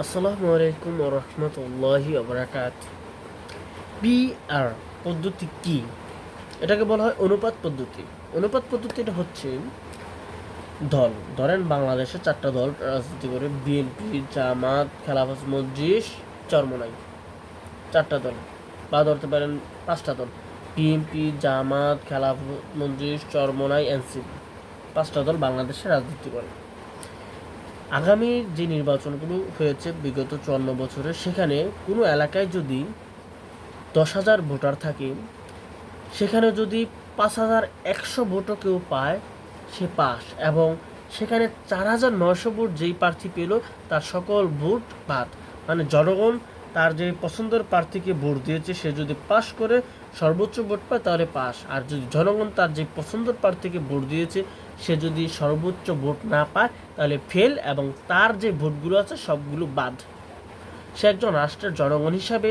আসসালামু আলাইকুম রহমতুল্লাহি আবরাকাত পিআর পদ্ধতি কি? এটাকে বলা হয় অনুপাত পদ্ধতি। অনুপাত পদ্ধতিটা হচ্ছে দল ধরেন বাংলাদেশে চারটা দল, রাজনীতি করে, বিএনপি, জামাত, খেলাফত, মজলিস, চরমনাই। চারটা দল। বা ধরতে পারেন পাঁচটা দল। বিএনপি, জামাত, খেলাফত, মজলিস, চরমনাই, এনসিপি। পাঁচটা দল বাংলাদেশে রাজনীতি করে। আগামী যে নির্বাচনগুলো হয়েছে বিগত চুয়ান্ন বছরে, সেখানে কোনো এলাকায় যদি দশ হাজার ভোটার থাকে, সেখানে যদি পাঁচ হাজার একশো ভোটও কেউ পায়, সে পাস। এবং সেখানে চার হাজার নয়শো ভোট যেই প্রার্থী পেল, তার সকল ভোট বাদ। মানে জনগণ তার যে পছন্দের প্রার্থীকে ভোট দিয়েছে, সে যদি পাস করে, সর্বোচ্চ ভোট পায়, তাহলে পাস আর যদি জনগণ তার যে পছন্দের প্রার্থীকে ভোট দিয়েছে, সে যদি সর্বোচ্চ ভোট না পায়, তাহলে ফেল এবং তার যে ভোটগুলো আছে, সবগুলো বাদ। সে একজন রাষ্ট্রের জনগণ হিসাবে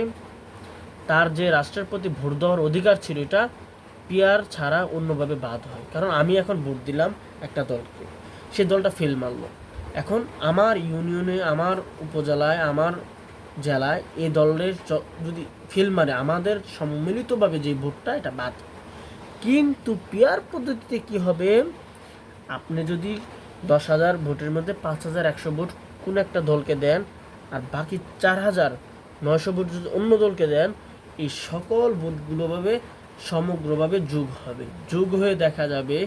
তার যে রাষ্ট্রের প্রতি ভোট দেওয়ার অধিকার ছিল এটা পিয়ার ছাড়া অন্যভাবে বাদ হয়। কারণ আমি এখন ভোট দিলাম একটা দলকে। সে দলটা ফেল মারলো। এখন আমার ইউনিয়নে, আমার উপজেলায়, আমার জেলায় এই দলের যদি ফেল মারে, আমাদের সম্মিলিতভাবে যে ভোটটা, এটা বাদ। কিন্তু পিয়ার পদ্ধতিতে কি হবে? আপনি যদি দশ হাজার ভোটের মধ্যে পাঁচ হাজার একশো ভোট কোন একটা দলকে দেন, আর বাকি চার হাজার নয়শো ভোট যদি অন্য দলকে দেন, এই সকল ভোটগুলোভাবে সমগ্রভাবে যোগ হবে। যোগ হয়ে দেখা যাবে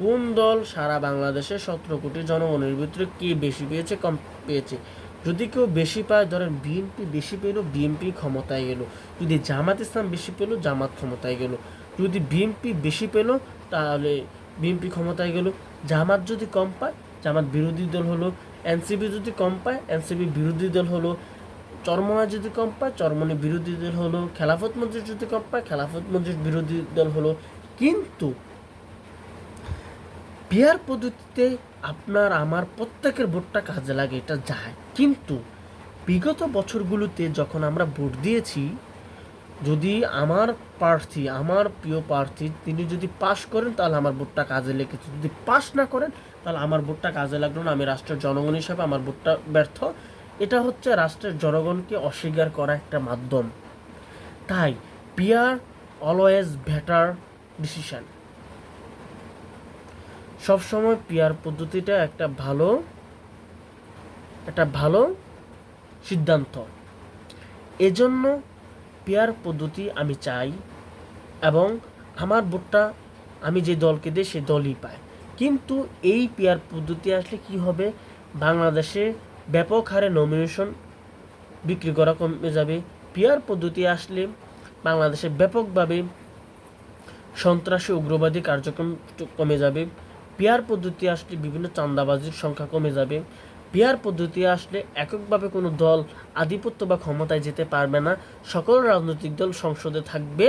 কোন দল সারা বাংলাদেশে সতেরো কোটি জনগণের ভিতরে কে বেশি পেয়েছে, কম পেয়েছে। যদি কেউ বেশি পায়, ধরেন বিএনপি বেশি পেল বিএনপি ক্ষমতায় গেল। যদি জামাত ইসলাম বেশি পেল, জামাত ক্ষমতায় গেল। যদি বিএনপি বেশি পেল, তাহলে বিএনপি ক্ষমতায় গেল। জামাত যদি কম পায়, জামাত বিরোধী দল হলো। এনসিপি যদি কম পায় এনসিপি বিরোধী দল হলো। চরমনা যদি কম পায় চরমনি বিরোধী দল হলো। খেলাফত মসজিদ যদি কম পায়, খেলাফত মসজিদ বিরোধী দল হলো। কিন্তু বিয়ার পদ্ধতিতে আপনার, আমার প্রত্যেকের ভোটটা কাজে লাগে, এটা যায়। কিন্তু বিগত বছরগুলোতে যখন আমরা ভোট দিয়েছি, যদি আমার প্রার্থী, আমার প্রিয় প্রার্থী তিনি যদি পাশ করেন, তাহলে আমার ভোটটা কাজে লেগেছে। যদি পাশ না করেন, তাহলে আমার ভোটটা কাজে লাগল না, আমি রাষ্ট্রের জনগণ হিসাবে আমার ভোটটা ব্যর্থ। এটা হচ্ছে রাষ্ট্রের জনগণকে অস্বীকার করা একটা মাধ্যম। তাই পিয়ার অলওয়েজ বেটার ডিসিশন সবসময় পিয়ার পদ্ধতিটা একটা ভালো একটা ভালো সিদ্ধান্ত। এজন্য পেয়ার পদ্ধতি আমি চাই এবং আমার ভোটটা আমি যে দলকে দিই সে দলই পায়। কিন্তু এই পেয়ার পদ্ধতি আসলে কি হবে? বাংলাদেশে ব্যাপক হারে নমিনেশন বিক্রি করা কমে যাবে। পেয়ার পদ্ধতি আসলে বাংলাদেশে ব্যাপকভাবে সন্ত্রাসী, উগ্রবাদী কার্যক্রম কমে যাবে। পেয়ার পদ্ধতি আসলে বিভিন্ন চাঁদাবাজির সংখ্যা কমে যাবে। পেয়ার পদ্ধতি আসলে এককভাবে কোনো দল আধিপত্য বা ক্ষমতায় যেতে পারবে না। সকল রাজনৈতিক দল সংসদে থাকবে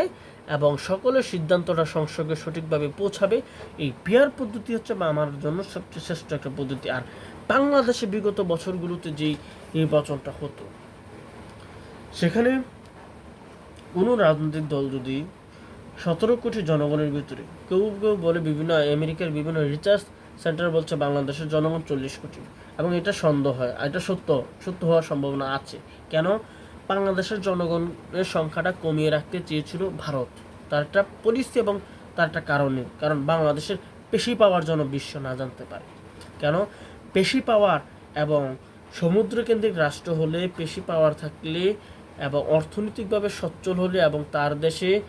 এবং সকলের সিদ্ধান্তটা সংসদে সঠিকভাবে পৌঁছাবে। এই পেয়ার পদ্ধতি হচ্ছে বা আমার জন্য সবচেয়ে শ্রেষ্ঠ একটা পদ্ধতি। আর বাংলাদেশে বিগত বছরগুলোতে যেই নির্বাচনটা হতো, সেখানে কোনো রাজনৈতিক দল যদি সতেরো কোটি জনগণের ভিতরে। কেউ কেউ বলে বিভিন্ন আমেরিকার বিভিন্ন রিসার্চ সেন্টার বলছে বাংলাদেশের জনগণ চল্লিশ কোটি। এবং এটা সন্দেহ হয়। আর এটা সত্য সত্য হওয়ার সম্ভাবনা আছে। কেন? বাংলাদেশের জনগণের সংখ্যাটা কমিয়ে রাখতে চেয়েছিল ভারত। তার একটা পলিসি এবং তার একটা কারণে। কারণ বাংলাদেশের পেশি পাওয়ার জন্য বিশ্ব না জানতে পারে। কেন? পেশি পাওয়ার এবং সমুদ্রকেন্দ্রিক রাষ্ট্র হলে পেশি পাওয়ার থাকলে এবং অর্থনৈতিকভাবে সচ্ছল হলে এবং তার দেশে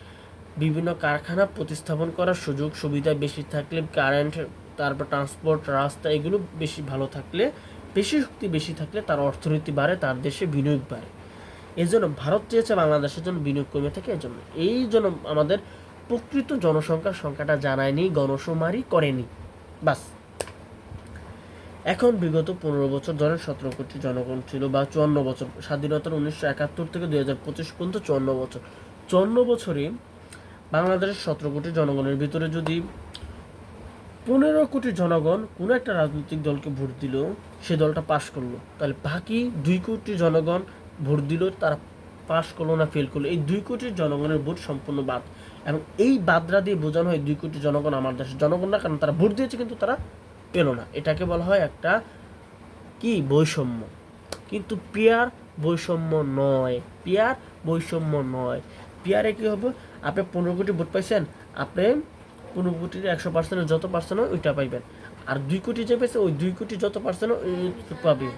বিভিন্ন কারখানা প্রতিস্থাপন করার সুযোগ, সুবিধা বেশি থাকলে কারেন্ট তারপর ট্রান্সপোর্ট রাস্তা, এগুলো বেশি ভালো থাকলে, বেশি শক্তি বেশি থাকলে তার অর্থনীতি বাড়ে, তার দেশে বিনিয়োগ বাড়ে। এই জন্য ভারত চেয়েছে বাংলাদেশের জন্য বিনিয়োগ কমে থাকে এই জন্য। এই জন্য আমাদের প্রকৃত জনসংখ্যার সংখ্যাটা জানায়নি, গণশুমারি করেনি। বাস। এখন বিগত পনেরো বছর ধরে সতেরো কোটি জনগণ ছিল বা চুয়ান্ন বছর। স্বাধীনতার উনিশশো একাত্তর থেকে দুই হাজার পঁচিশ পর্যন্ত চুয়ান্ন বছর। চুয়ান্ন বছরে বাংলাদেশের সতেরো কোটি জনগণের ভিতরে যদি পনেরো কোটি জনগণ কোনো একটা রাজনৈতিক দলকে ভোট দিল, সে দলটা পাশ করল, তাহলে বাকি দুই কোটি জনগণ ভোট দিল, তারা পাশ করল না ফেল করল। এই দুই কোটি জনগণের ভোট সম্পূর্ণ বাদ। এবং এই বাদরা দিয়ে বোঝানো হয় দুই কোটি জনগণ আমার দেশের জনগণ না, কারণ তারা ভোট দিয়েছে, কিন্তু তারা পেল না। এটাকে বলা হয় একটা কি? বৈষম্য। কিন্তু পেয়ার বৈষম্য নয়। পেয়ার বৈষম্য নয়। পেয়ারে কি হবে? আপনি পনেরো কোটি ভোট পাইছেন, আপনি পনেরো কোটির একশো পার্সেন্ট যত পার্সেন্ট ওইটা পাইবেন। আর দুই কোটি যে পেয়েছে ওই দুই কোটি যত পার্সেন্ট পাবে